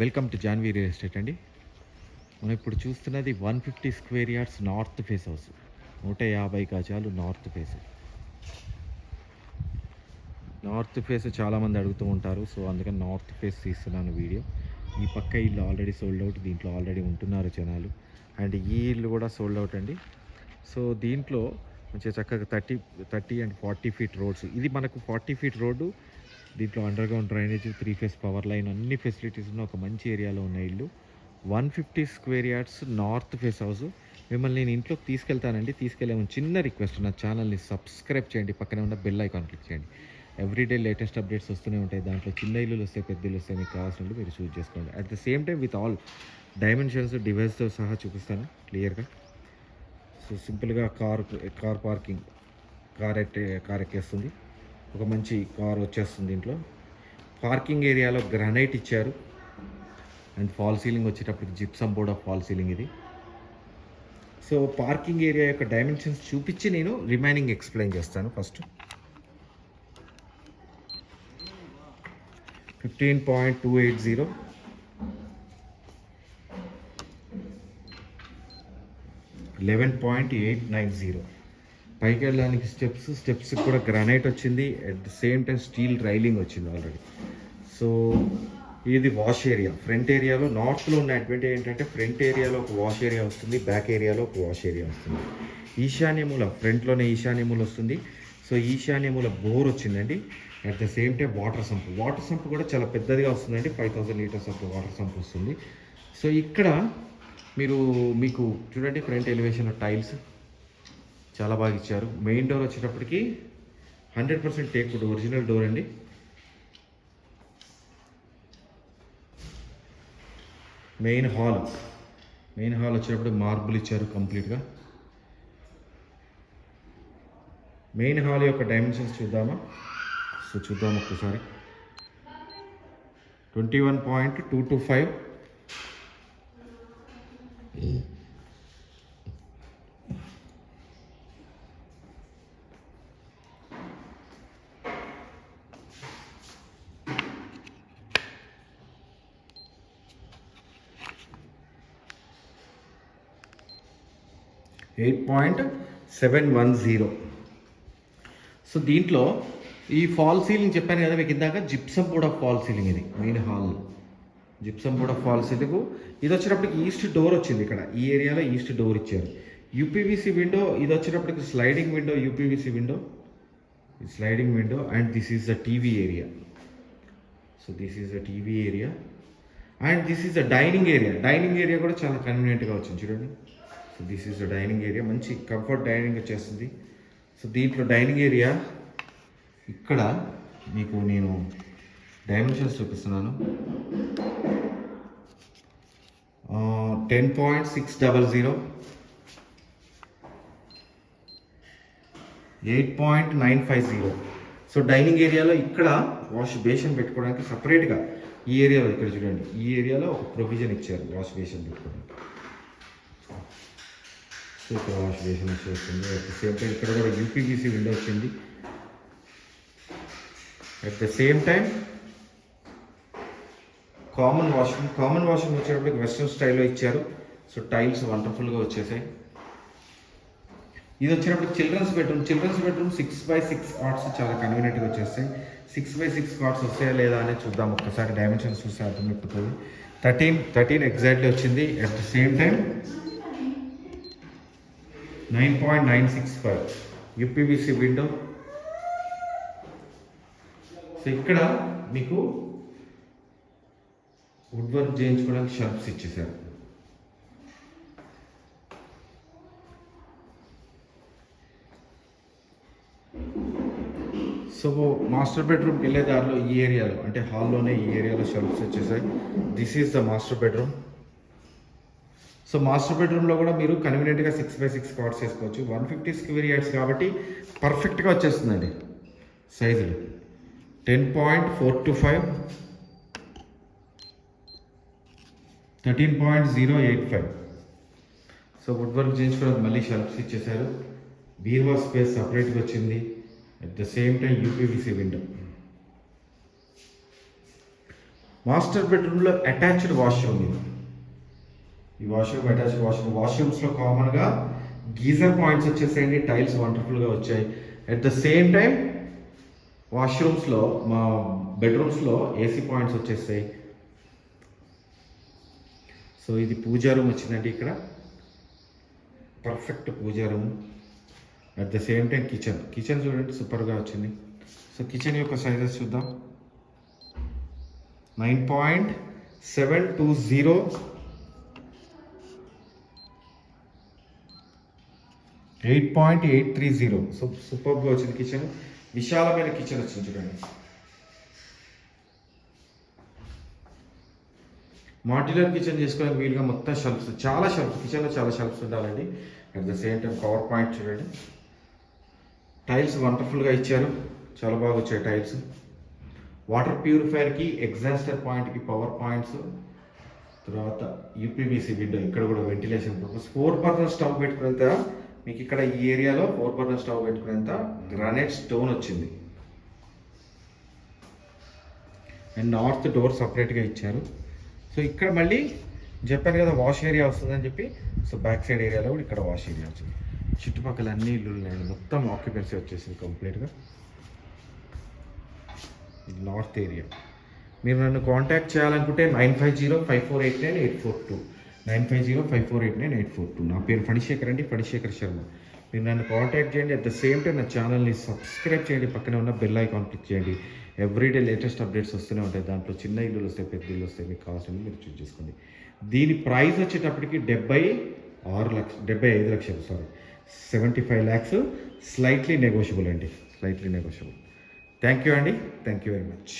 Welcome to Janvi real estate అండి. మనం ఇప్పుడు చూస్తున్నది one fifty square yards north face house. నూట యాభై గజాలు నార్త్ ఫేస్. నార్త్ ఫేస్ చాలామంది అడుగుతూ ఉంటారు సో అందుకని నార్త్ ఫేస్ తీస్తున్నాను వీడియో. ఈ పక్క ఇల్లు ఆల్రెడీ సోల్డ్ అవుట్ దీంట్లో ఆల్రెడీ ఉంటున్నారు జనాలు. అండ్ ఈ ఇల్లు కూడా సోల్డ్ అవుట్ అండి. సో దీంట్లో మంచిగా చక్కగా thirty thirty and forty feet roads. ఇది మనకు ఫార్టీ ఫీట్ రోడ్డు దీంట్లో underground drainage three phase power line అన్ని ఫెసిలిటీస్ ఉన్న ఒక మంచి ఏరియాలో ఉన్న ఇల్లు. One fifty square yards north face house మిమ్మల్ని నేను ఇంట్లోకి తీసుకెళ్తానండి. తీసుకెళ్ళే చిన్న రిక్వెస్ట్ నా ఛానల్ని సబ్స్క్రైబ్ చేయండి. పక్కనే ఉన్న బెల్ ఐకాన్ క్లిక్ చేయండి. ఎవ్రీడే లేటెస్ట్ అప్డేట్స్ వస్తూనే ఉంటాయి. దాంట్లో చిన్న ఇల్లులు వస్తాయి పెద్ద ఇల్లు వస్తాయి. మీకు కావాల్సినట్టు మీరు చూస్ చేసుకోండి. At the same time with all dimensions డివైస్తో సహా చూపిస్తాను. క్లియర్గా సో సింపుల్గా కార్ కార్ పార్కింగ్ కార్ ఎట్టే కార్ ఎక్కేస్తుంది. ఒక మంచి కార్ వచ్చేస్తుంది దీంట్లో. పార్కింగ్ ఏరియాలో గ్రానైట్ ఇచ్చారు. అండ్ ఫాల్ సీలింగ్ వచ్చేటప్పటికి gypsum board of false ceiling ఇది. సో పార్కింగ్ ఏరియా యొక్క డైమెన్షన్స్ చూపించి నేను రిమైనింగ్ ఎక్స్ప్లెయిన్ చేస్తాను first. Fifteen point two eight zero. Eleven point eight nine zero. పైకి వెళ్ళడానికి స్టెప్స్ స్టెప్స్ కూడా గ్రానైట్ వచ్చింది at the same time steel railing వచ్చింది ఆల్రెడీ సో ఇది వాష్ ఏరియా ఫ్రంట్ ఏరియాలో నార్త్లో ఉన్న అడ్వాంటేజ్ ఏంటంటే ఫ్రంట్ ఏరియాలో ఒక వాష్ ఏరియా వస్తుంది బ్యాక్ ఏరియాలో ఒక వాష్ ఏరియా వస్తుంది. ఈశాన్యమూల ఫ్రంట్లోనే ఈశాన్యమూల వస్తుంది. సో ఈశాన్యమూల బోర్ వచ్చిందండి. At the same time water sump water sump కూడా చాలా పెద్దదిగా వస్తుందండి. Five thousand litres of water sump వస్తుంది. సో ఇక్కడ మీరు మీకు చూడండి ఫ్రంట్ ఎలివేషన్ టైల్స్ చాలా బాగా ఇచ్చారు. మెయిన్ డోర్ వచ్చేటప్పటికి hundred percent teak wood original door అండి. మెయిన్ హాల్ మెయిన్ హాల్ వచ్చేటప్పుడు మార్బుల్ ఇచ్చారు కంప్లీట్గా. మెయిన్ హాల్ యొక్క డైమెన్షన్స్ చూద్దామా? సో చూద్దాం ఒక్కసారి. Twenty one point two two five. Eight point seven one zero. So దీంట్లో ఈ ఫాల్ సీలింగ్ చెప్పాను కదా మీకు ఇందాక జిప్సమ్ కూడా ఫాల్ సీలింగ్ ఇది మెయిన్ హాల్. జిప్సమ్ కూడా ఫాల్ సీలింగ్. ఇది వచ్చేటప్పటికి ఈస్ట్ డోర్ వచ్చింది ఇక్కడ ఈ ఏరియాలో ఈస్ట్ డోర్ ఇచ్చారు. యూపీవీసీ విండో ఇది వచ్చేటప్పటికి sliding window UPVC window. Sliding window and this is the TV area. So this is the TV area. And this is the dining area. Dining area కూడా చాలా కన్వీనియంట్గా వచ్చింది చూడండి. So this is the dining area మంచి comfort dining వచ్చేస్తుంది so దీంట్లో dining area ఇక్కడ మీకు నేను డైమెన్షన్స్ చూపిస్తున్నాను. Ten point six double zero eight point nine five zero so dining ఏరియాలో ఇక్కడ వాష్ బేషన్ పెట్టుకోవడానికి సపరేట్గా ఈ ఏరియాలో ఇక్కడ చూడండి. ఈ ఏరియాలో ఒక ప్రొవిజన్ ఇచ్చారు వాష్ బేషన్ పెట్టుకోవడానికి. సూపర్ వాష్ బేసిన్ వచ్చేస్తుంది అట్ ద సేమ్ టైం ఇక్కడ కూడా యూపీబీసీ విండో వచ్చింది. At the same time common washroom common washroom వచ్చేటప్పటికి వెస్ట్రన్ స్టైల్లో ఇచ్చారు. సో టైల్స్ వండర్ఫుల్గా వచ్చేసాయి. ఇది వచ్చినప్పుడు children's bedroom children's bedroom six by six cots చాలా కన్వీనియంట్గా వచ్చేస్తాయి. సిక్స్ బై సిక్స్ కార్డ్స్ వస్తాయా లేదా అనేది చూద్దాం. ఒక్కసారి డైమెన్షన్స్ చూస్తే అర్థమైపోతుంది. థర్టీన్ థర్టీన్ ఎగ్జాక్ట్లీ వచ్చింది. At the same time nine point nine six five UPVC window. So ఇక్కడ మీకు వుడ్ వర్క్ చేయించుకోవడానికి షర్ప్స్ ఇచ్చేసారు. సో మాస్టర్ బెడ్రూమ్కి వెళ్ళే దారిలో ఈ ఏరియాలో అంటే హాల్లోనే ఈ ఏరియాలో షర్ప్స్ వచ్చేసాయి. This is the master bedroom so master బెడ్రూమ్లో కూడా మీరు కన్వీనియంట్గా సిక్స్ బై సిక్స్ కార్డ్స్ వేసుకోవచ్చు వన్ ఫిఫ్టీ స్క్వేర్ యార్డ్స్ కాబట్టి పర్ఫెక్ట్గా వచ్చేస్తుందండి సైజులు. Ten point four two five thirteen point zero eight five so wood work చేయించుకున్నది మళ్ళీ షెల్ఫ్స్ ఇచ్చేశారు. బీర్వా స్పేస్ సపరేట్గా వచ్చింది. At the same time UPVC window master బెడ్రూమ్లో అటాచ్డ్ వాష్రూమ్ ఇది. ఈ వాష్రూమ్ అటాచ్ వాష్రూమ్ వాష్రూమ్స్లో కామన్గా గీజర్ పాయింట్స్ వచ్చేసేయండి టైల్స్ వండర్ఫుల్గా వచ్చాయి. అట్ ద సేమ్ టైం వాష్రూమ్స్లో మా బెడ్రూమ్స్లో ఏసీ పాయింట్స్ వచ్చేసాయి సో ఇది పూజా రూమ్ వచ్చిందండి ఇక్కడ. Perfect puja room at the same time kitchen kitchen చూడండి సూపర్గా వచ్చింది. సో కిచెన్ యొక్క సైజెస్ చూద్దాం. Nine point seven two zero eight point eight three zero. So సూపర్గా వచ్చింది కిచెన్ విశాలమైన కిచెన్ వచ్చింది చూడండి. మాడ్యులర్ కిచెన్ చేసుకోవడానికి వీలుగా మొత్తం షెల్ఫ్స్ చాలా షెల్ఫ్స్ కిచెన్లో చాలా షెల్ఫ్స్ ఉండాలండి. At the same time power point చూడండి. టైల్స్ వండర్ఫుల్గా ఇచ్చారు. చాలా బాగా వచ్చాయి టైల్స్ వాటర్ ప్యూరిఫైయర్కి ఎగ్జాస్టర్ పాయింట్కి పవర్ పాయింట్స్ తర్వాత యూపీవీసీ విండో ఇక్కడ కూడా ventilation purpose four person stove పెట్టుకునేంత మీకు ఇక్కడ ఈ ఏరియాలో ఫోర్ బర్నర్ స్టవ్ పెట్టుకునేంత గ్రానైట్ స్టోన్ వచ్చింది. అండ్ నార్త్ డోర్ సపరేట్గా ఇచ్చారు. సో ఇక్కడ మళ్ళీ చెప్పాను కదా వాష్ ఏరియా వస్తుందని చెప్పి సో బ్యాక్ సైడ్ ఏరియాలో కూడా ఇక్కడ వాష్ ఏరియా వచ్చింది. చుట్టుపక్కల అన్ని ఇల్లు ఉన్నాయండి మొత్తం ఆక్యుపెన్సీ వచ్చేసింది కంప్లీట్గా. North area. మీరు నన్ను కాంటాక్ట్ చేయాలనుకుంటే nine five zero five four eight nine eight four two. Nine five zero five four eight nine eight four two. నా పేరు ఫణిశేఖర్ అండి ఫణిశేఖర్ శర్మ. మీరు నన్ను కాంటాక్ట్ చేయండి. అట్ ద సేమ్ టైం నా ఛానల్ని సబ్స్క్రైబ్ చేయండి. పక్కనే ఉన్న బెల్ ఐకాన్ క్లిక్ చేయండి. ఎవ్రీడే లేటెస్ట్ అప్డేట్స్ వస్తూనే ఉంటాయి. దాంట్లో చిన్న ఇల్లులు వస్తాయి పెద్ద ఇల్లు వస్తాయి. మీకు కావాల్సింది మీరు చూస్ చేసుకోండి. దీని ప్రైస్ వచ్చేటప్పటికి డెబ్బై ఆరు లక్ష డెబ్బై ఐదు లక్షలు sorry seventy five lakhs slightly negotiable అండి. స్లైట్లీ నెగోషియబుల్ థ్యాంక్ యూ అండి థ్యాంక్ యూ వెరీ మచ్